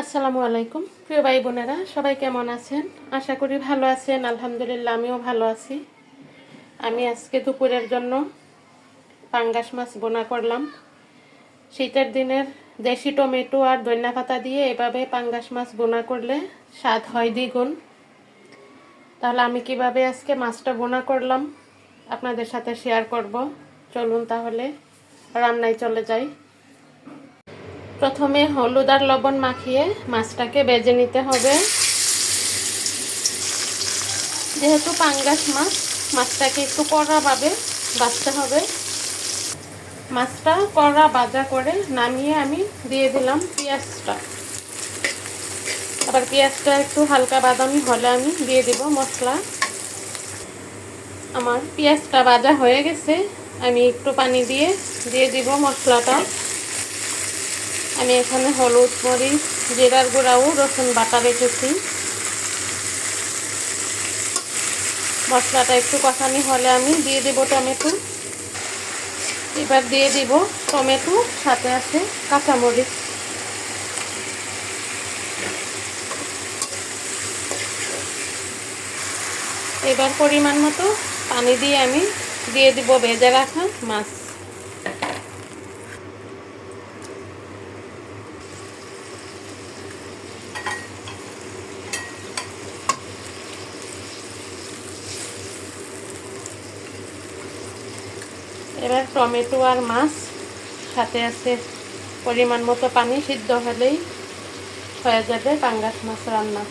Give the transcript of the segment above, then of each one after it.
আসসালামু আলাইকুম। প্রিয় ভাই বোনেরা সবাই কেমন আছেন? আশা করি ভালো আছেন, আলহামদুলিল্লাহ আমিও ভালো আছি। আমি আজকে দুপুরের জন্য পাঙ্গাস মাছ বোনা করলাম। শীতের দিনের দেশি টমেটো আর ধনিয়া পাতা দিয়ে এভাবে পাঙ্গাস মাছ বোনা করলে স্বাদ হয় দ্বিগুণ। তাহলে আমি কীভাবে আজকে মাছটা বোনা করলাম, আপনাদের সাথে শেয়ার করব। চলুন তাহলে রান্নায় চলে যাই। প্রথমে হলুদ আর লবণ মাখিয়ে মাছটাকে বেজে নিতে হবে। যেহেতু পাঙ্গাস মাছ, মাছটাকে একটু কড়াভাবে বাছতে হবে। মাছটা কড়া বাজা করে নামিয়ে আমি দিয়ে দিলাম পেঁয়াজটা। আবার পেঁয়াজটা একটু হালকা বাদামি হলে আমি দিয়ে দিব মশলা। আমার পেঁয়াজটা ভাজা হয়ে গেছে, আমি একটু পানি দিয়ে দিয়ে দিব মশলাটা। আমি এখানে হলুদ মরিচ, জিরার গুঁড়াও রসুন বাটা রেখেছি। মশলাটা একটু কষানি হলে আমি দিয়ে দেব টমেটো। এবার দিয়ে দিব টমেটো, সাথে আছে কাঁচামরিচ। এবার পরিমাণ মতো পানি দিয়ে আমি দিয়ে দিব ভেজে রাখা মাছ। এবার টমেটো আর মাছ সাথে আছে পরিমাণ মতো পানি সিদ্ধ হলেই হয়ে যাবে পাঙ্গাস মাছ রান্না।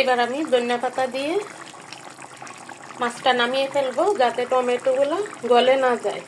এবার আমি ধনিয়া পাতা দিয়ে মাছটা নামিয়ে ফেলব যাতে টমেটোগুলো গলে না যায়।